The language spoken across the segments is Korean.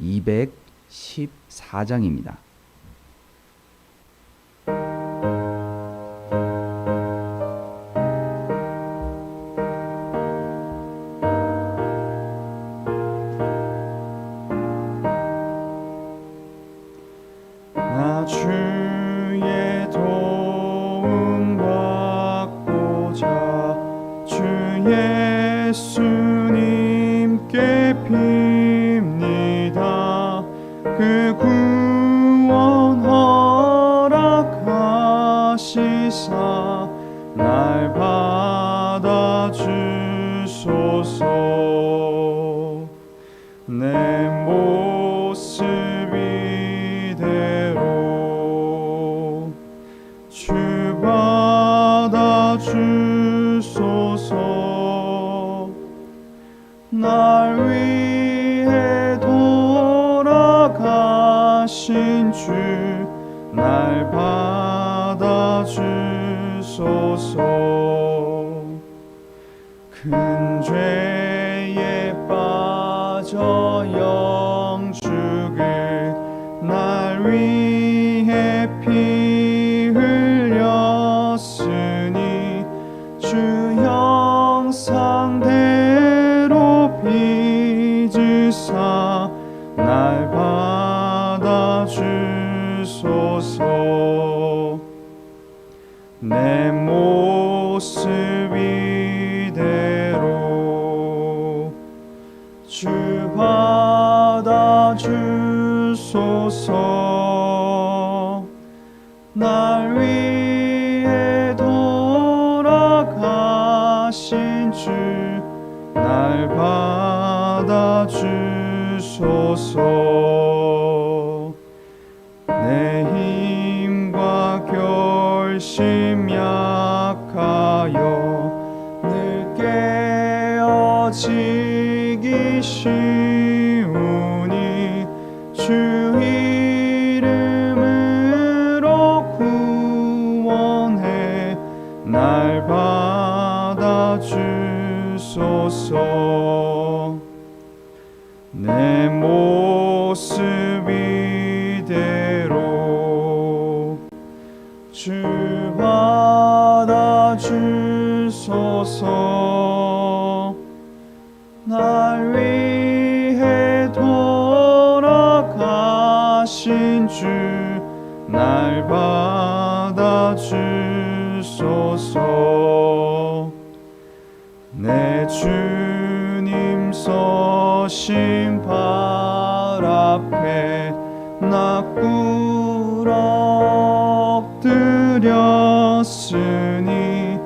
214장입니다. 그 구원 허락하시사 날 받아주소서 주소서. 큰 죄 주소서. 날 위해 돌아가신 주 날 받아 주소서 주소서. 내모 서신 발 앞에 나 꿇어뜨렸으니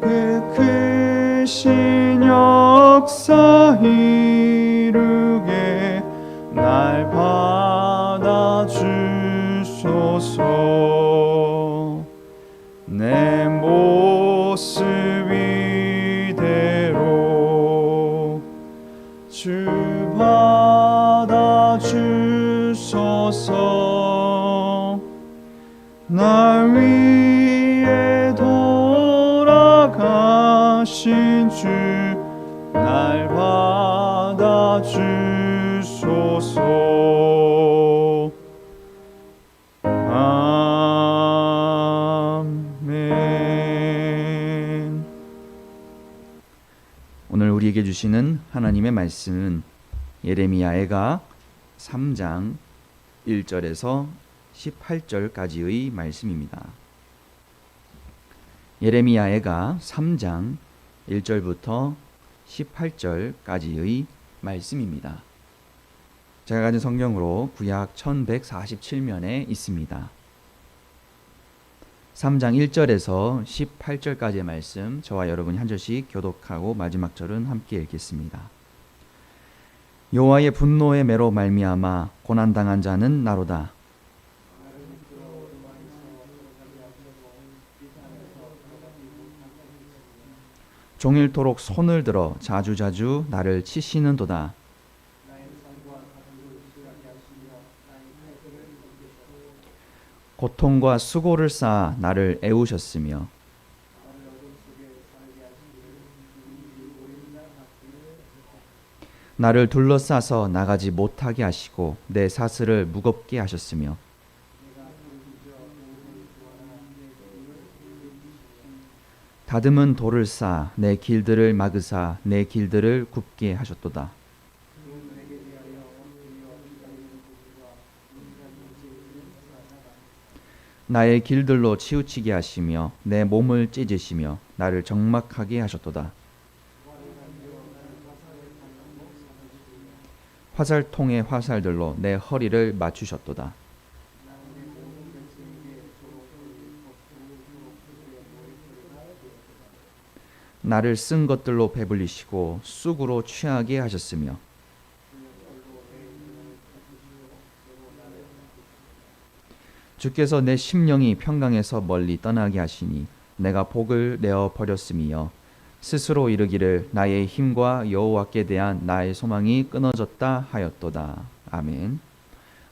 그 크신 역사 이 돌아가신 주 날 받아 주소서 아멘 오늘 우리에게 주시는 하나님의 말씀은 예레미야애가 3장 1절에서 18절까지의 말씀입니다. 예레미야애가 3장 1절부터 18절까지의 말씀입니다. 제가 가진 성경으로 구약 1147면에 있습니다. 3장 1절에서 18절까지의 말씀 저와 여러분이 한 절씩 교독하고 마지막 절은 함께 읽겠습니다. 여호와의 분노의 매로 말미암아 고난 당한 자는 나로다. 종일토록 손을 들어 자주자주 나를 치시는도다. 고통과 수고를 쌓아 나를 애우셨으며 나를 둘러싸서 나가지 못하게 하시고 내 사슬을 무겁게 하셨으며 다듬은 돌을 쌓아 내 길들을 막으사 내 길들을 굽게 하셨도다. 나의 길들로 치우치게 하시며 내 몸을 찢으시며 나를 적막하게 하셨도다. 화살통의 화살들로 내 허리를 맞추셨도다. 나를 쓴 것들로 배불리시고 쑥으로 취하게 하셨으며 주께서 내 심령이 평강에서 멀리 떠나게 하시니 내가 복을 내어 버렸음이여 스스로 이르기를 나의 힘과 여호와께 대한 나의 소망이 끊어졌다 하였도다. 아멘.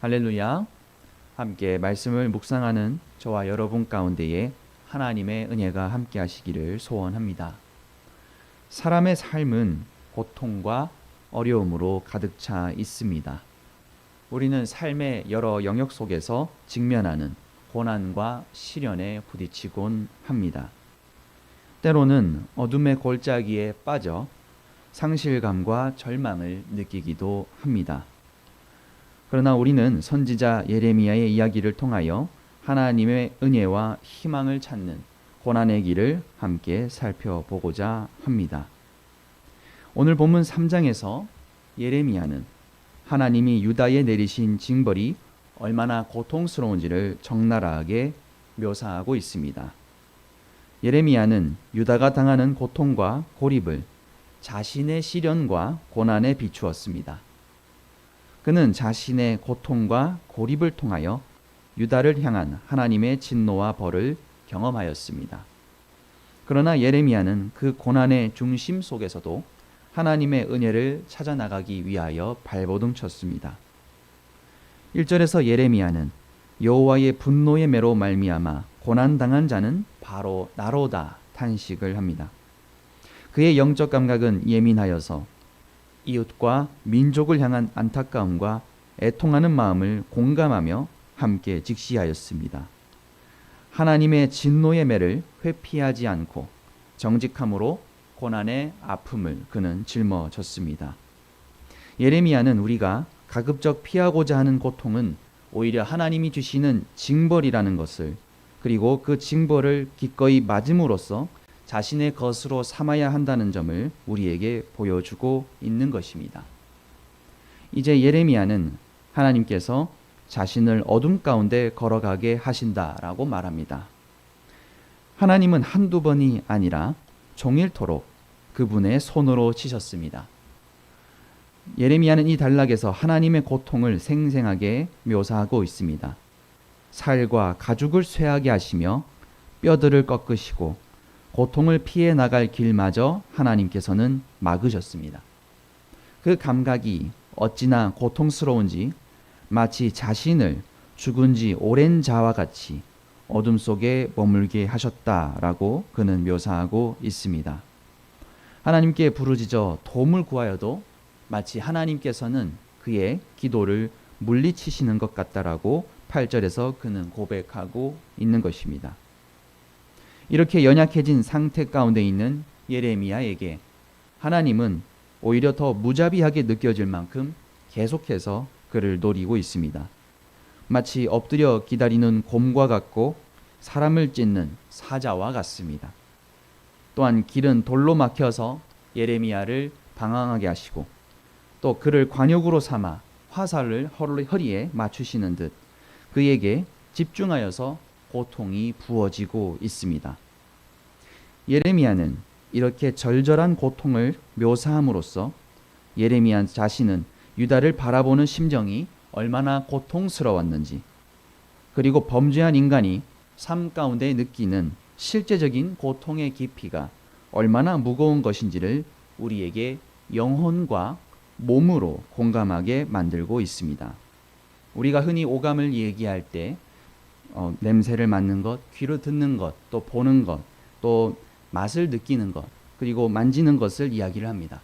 할렐루야. 함께 말씀을 묵상하는 저와 여러분 가운데에 하나님의 은혜가 함께 하시기를 소원합니다. 사람의 삶은 고통과 어려움으로 가득 차 있습니다. 우리는 삶의 여러 영역 속에서 직면하는 고난과 시련에 부딪히곤 합니다. 때로는 어둠의 골짜기에 빠져 상실감과 절망을 느끼기도 합니다. 그러나 우리는 선지자 예레미야의 이야기를 통하여 하나님의 은혜와 희망을 찾는 고난의 길을 함께 살펴보고자 합니다. 오늘 본문 3장에서 예레미야는 하나님이 유다에 내리신 징벌이 얼마나 고통스러운지를 적나라하게 묘사하고 있습니다. 예레미야는 유다가 당하는 고통과 고립을 자신의 시련과 고난에 비추었습니다. 그는 자신의 고통과 고립을 통하여 유다를 향한 하나님의 진노와 벌을 경험하였습니다. 그러나 예레미야는 그 고난의 중심 속에서도 하나님의 은혜를 찾아 나가기 위하여 발버둥 쳤습니다. 1절에서 예레미야는 여호와의 분노의 매로 말미암아 고난 당한 자는 바로 나로다 탄식을 합니다. 그의 영적 감각은 예민하여서 이웃과 민족을 향한 안타까움과 애통하는 마음을 공감하며 함께 직시하였습니다. 하나님의 진노의 매를 회피하지 않고 정직함으로 고난의 아픔을 그는 짊어졌습니다. 예레미야는 우리가 가급적 피하고자 하는 고통은 오히려 하나님이 주시는 징벌이라는 것을 그리고 그 징벌을 기꺼이 맞음으로써 자신의 것으로 삼아야 한다는 점을 우리에게 보여주고 있는 것입니다. 이제 예레미야는 하나님께서 자신을 어둠 가운데 걸어가게 하신다라고 말합니다. 하나님은 한두 번이 아니라 종일토록 그분의 손으로 치셨습니다. 예레미야는 이 단락에서 하나님의 고통을 생생하게 묘사하고 있습니다. 살과 가죽을 쇠하게 하시며 뼈들을 꺾으시고 고통을 피해 나갈 길마저 하나님께서는 막으셨습니다. 그 감각이 어찌나 고통스러운지 마치 자신을 죽은 지 오랜 자와 같이 어둠 속에 머물게 하셨다라고 그는 묘사하고 있습니다. 하나님께 부르짖어 도움을 구하여도 마치 하나님께서는 그의 기도를 물리치시는 것 같다라고 8절에서 그는 고백하고 있는 것입니다. 이렇게 연약해진 상태 가운데 있는 예레미야에게 하나님은 오히려 더 무자비하게 느껴질 만큼 계속해서 그를 노리고 있습니다. 마치 엎드려 기다리는 곰과 같고 사람을 찢는 사자와 같습니다. 또한 길은 돌로 막혀서 예레미야를 방황하게 하시고 또 그를 관역으로 삼아 화살을 허리에 맞추시는 듯 그에게 집중하여서 고통이 부어지고 있습니다. 예레미야는 이렇게 절절한 고통을 묘사함으로써 예레미야 자신은 유다를 바라보는 심정이 얼마나 고통스러웠는지 그리고 범죄한 인간이 삶 가운데 느끼는 실제적인 고통의 깊이가 얼마나 무거운 것인지를 우리에게 영혼과 몸으로 공감하게 만들고 있습니다. 우리가 흔히 오감을 얘기할 때 어, 냄새를 맡는 것, 귀로 듣는 것, 또 보는 것, 또 맛을 느끼는 것, 그리고 만지는 것을 이야기를 합니다.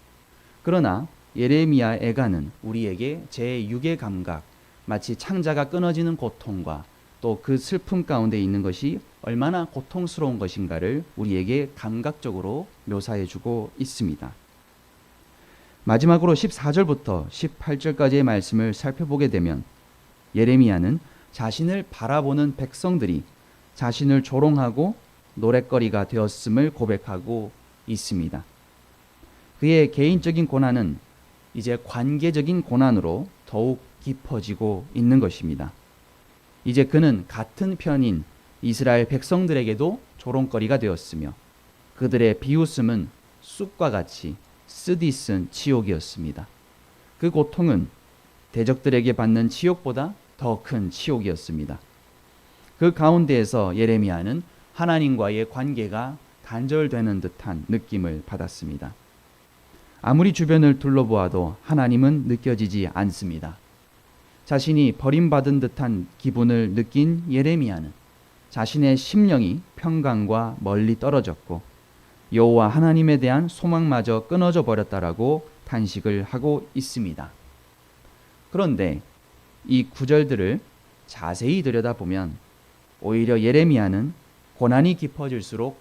그러나 예레미야 애가는 우리에게 제6의 감각, 마치 창자가 끊어지는 고통과 또 그 슬픔 가운데 있는 것이 얼마나 고통스러운 것인가를 우리에게 감각적으로 묘사해 주고 있습니다. 마지막으로 14절부터 18절까지의 말씀을 살펴보게 되면 예레미야는 자신을 바라보는 백성들이 자신을 조롱하고 노랫거리가 되었음을 고백하고 있습니다. 그의 개인적인 고난은 이제 관계적인 고난으로 더욱 깊어지고 있는 것입니다. 이제 그는 같은 편인 이스라엘 백성들에게도 조롱거리가 되었으며 그들의 비웃음은 쑥과 같이 쓰디쓴 치욕이었습니다. 그 고통은 대적들에게 받는 치욕보다 더큰 치욕이었습니다. 그 가운데에서 예레미야는 하나님과의 관계가 단절되는 듯한 느낌을 받았습니다. 아무리 주변을 둘러보아도 하나님은 느껴지지 않습니다. 자신이 버림받은 듯한 기분을 느낀 예레미야는 자신의 심령이 평강과 멀리 떨어졌고 여호와 하나님에 대한 소망마저 끊어져 버렸다라고 탄식을 하고 있습니다. 그런데 이 구절들을 자세히 들여다보면 오히려 예레미야는 고난이 깊어질수록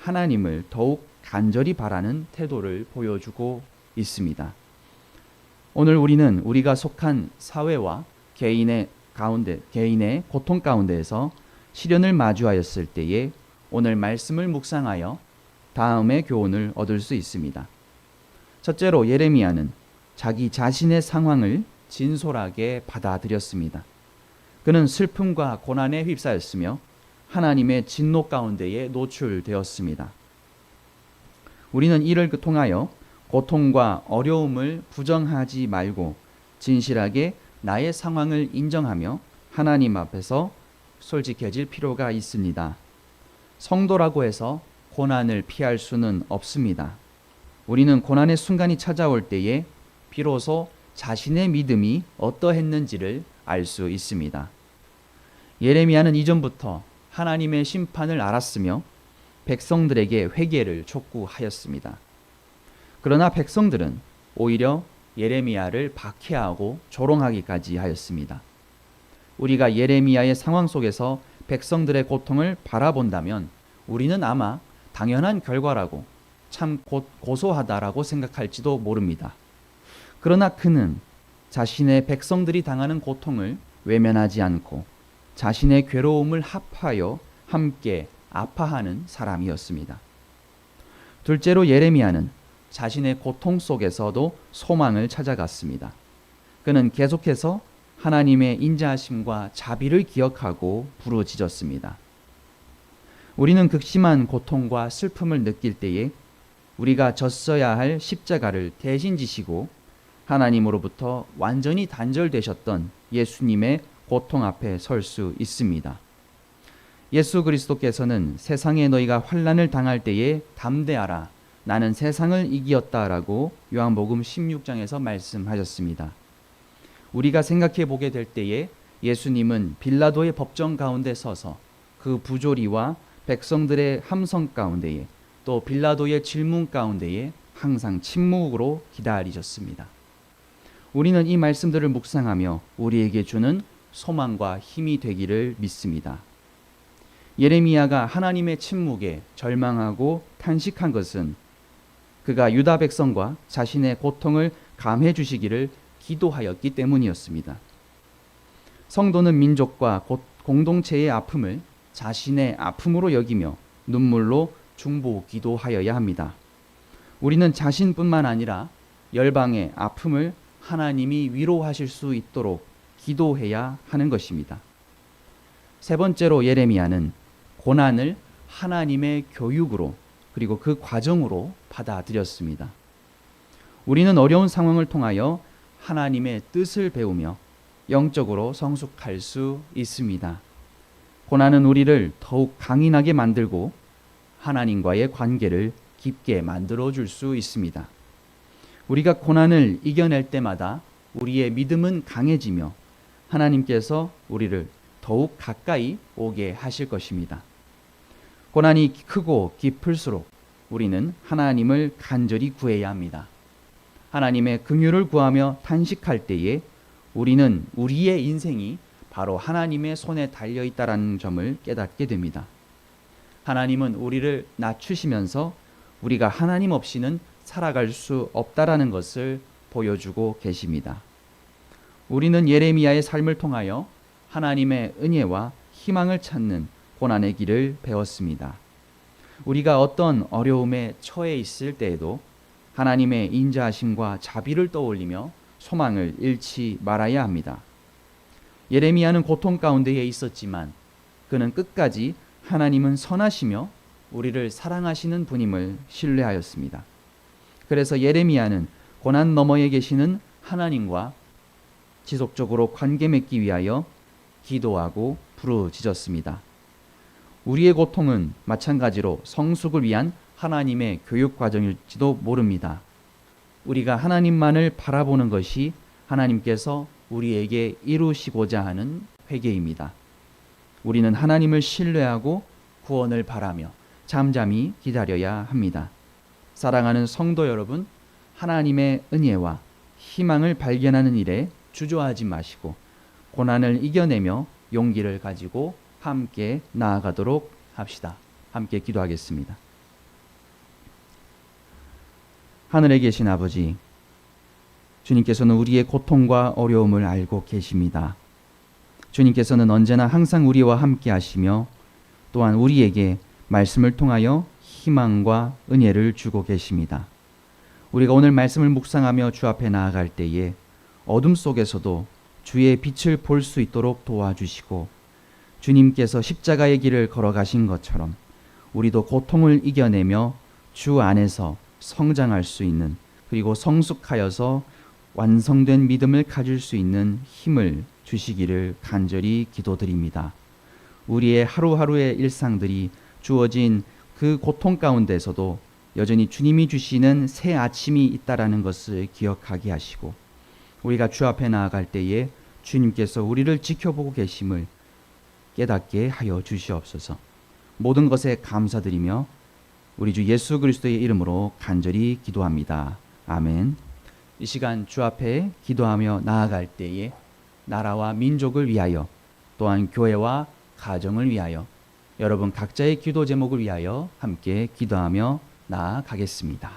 하나님을 더욱 간절히 바라는 태도를 보여주고 있습니다. 오늘 우리는 우리가 속한 사회와 개인의 가운데 개인의 고통 가운데에서 시련을 마주하였을 때에 오늘 말씀을 묵상하여 다음의 교훈을 얻을 수 있습니다. 첫째로 예레미야는 자기 자신의 상황을 진솔하게 받아들였습니다. 그는 슬픔과 고난에 휩싸였으며 하나님의 진노 가운데에 노출되었습니다. 우리는 이를 통하여 고통과 어려움을 부정하지 말고 진실하게 나의 상황을 인정하며 하나님 앞에서 솔직해질 필요가 있습니다. 성도라고 해서 고난을 피할 수는 없습니다. 우리는 고난의 순간이 찾아올 때에 비로소 자신의 믿음이 어떠했는지를 알 수 있습니다. 예레미야는 이전부터 하나님의 심판을 알았으며 백성들에게 회개를 촉구하였습니다. 그러나 백성들은 오히려 예레미야를 박해하고 조롱하기까지 하였습니다. 우리가 예레미야의 상황 속에서 백성들의 고통을 바라본다면 우리는 아마 당연한 결과라고 참 고, 고소하다라고 생각할지도 모릅니다. 그러나 그는 자신의 백성들이 당하는 고통을 외면하지 않고 자신의 괴로움을 합하여 함께 아파하는 사람이었습니다. 둘째로 예레미야는 자신의 고통 속에서도 소망을 찾아갔습니다. 그는 계속해서 하나님의 인자하심과 자비를 기억하고 부르짖었습니다. 우리는 극심한 고통과 슬픔을 느낄 때에 우리가 졌어야 할 십자가를 대신 지시고 하나님으로부터 완전히 단절되셨던 예수님의 고통 앞에 설 수 있습니다. 예수 그리스도께서는 세상에 너희가 환난을 당할 때에 담대하라 나는 세상을 이기었다라고 요한복음 16장에서 말씀하셨습니다. 우리가 생각해 보게 될 때에 예수님은 빌라도의 법정 가운데 서서 그 부조리와 백성들의 함성 가운데에 또 빌라도의 질문 가운데에 항상 침묵으로 기다리셨습니다. 우리는 이 말씀들을 묵상하며 우리에게 주는 소망과 힘이 되기를 믿습니다. 예레미야가 하나님의 침묵에 절망하고 탄식한 것은 그가 유다 백성과 자신의 고통을 감해 주시기를 기도하였기 때문이었습니다. 성도는 민족과 고- 공동체의 아픔을 자신의 아픔으로 여기며 눈물로 중보 기도하여야 합니다. 우리는 자신뿐만 아니라 열방의 아픔을 하나님이 위로하실 수 있도록 기도해야 하는 것입니다. 세 번째로 예레미야는 고난을 하나님의 교육으로 그리고 그 과정으로 받아들였습니다. 우리는 어려운 상황을 통하여 하나님의 뜻을 배우며 영적으로 성숙할 수 있습니다. 고난은 우리를 더욱 강인하게 만들고 하나님과의 관계를 깊게 만들어 줄 수 있습니다. 우리가 고난을 이겨낼 때마다 우리의 믿음은 강해지며 하나님께서 우리를 더욱 가까이 오게 하실 것입니다. 고난이 크고 깊을수록 우리는 하나님을 간절히 구해야 합니다. 하나님의 긍휼을 구하며 탄식할 때에 우리는 우리의 인생이 바로 하나님의 손에 달려 있다라는 점을 깨닫게 됩니다. 하나님은 우리를 낮추시면서 우리가 하나님 없이는 살아갈 수 없다라는 것을 보여주고 계십니다. 우리는 예레미야의 삶을 통하여 하나님의 은혜와 희망을 찾는 길을 배웠습니다. 우리가 어떤 어려움에 처해 있을 때에도 하나님의 인자하심과 자비를 떠올리며 소망을 잃지 말아야 합니다. 예레미야는 고통 가운데에 있었지만 그는 끝까지 하나님은 선하시며 우리를 사랑하시는 분임을 신뢰하였습니다. 그래서 예레미야는 고난 너머에 계시는 하나님과 지속적으로 관계 맺기 위하여 기도하고 부르짖었습니다. 우리의 고통은 마찬가지로 성숙을 위한 하나님의 교육 과정일지도 모릅니다. 우리가 하나님만을 바라보는 것이 하나님께서 우리에게 이루시고자 하는 회개입니다. 우리는 하나님을 신뢰하고 구원을 바라며 잠잠히 기다려야 합니다. 사랑하는 성도 여러분, 하나님의 은혜와 희망을 발견하는 일에 주저하지 마시고 고난을 이겨내며 용기를 가지고 함께 나아가도록 합시다. 함께 기도하겠습니다. 하늘에 계신 아버지, 주님께서는 우리의 고통과 어려움을 알고 계십니다. 주님께서는 언제나 항상 우리와 함께 하시며 또한 우리에게 말씀을 통하여 희망과 은혜를 주고 계십니다. 우리가 오늘 말씀을 묵상하며 주 앞에 나아갈 때에 어둠 속에서도 주의 빛을 볼 수 있도록 도와주시고 주님께서 십자가의 길을 걸어가신 것처럼 우리도 고통을 이겨내며 주 안에서 성장할 수 있는 그리고 성숙하여서 완성된 믿음을 가질 수 있는 힘을 주시기를 간절히 기도드립니다. 우리의 하루하루의 일상들이 주어진 그 고통 가운데서도 여전히 주님이 주시는 새 아침이 있다라는 것을 기억하게 하시고 우리가 주 앞에 나아갈 때에 주님께서 우리를 지켜보고 계심을 깨닫게 하여 주시옵소서. 모든 것에 감사드리며 우리 주 예수 그리스도의 이름으로 간절히 기도합니다. 아멘. 이 시간 주 앞에 기도하며 나아갈 때에 나라와 민족을 위하여 또한 교회와 가정을 위하여 여러분 각자의 기도 제목을 위하여 함께 기도하며 나아가겠습니다.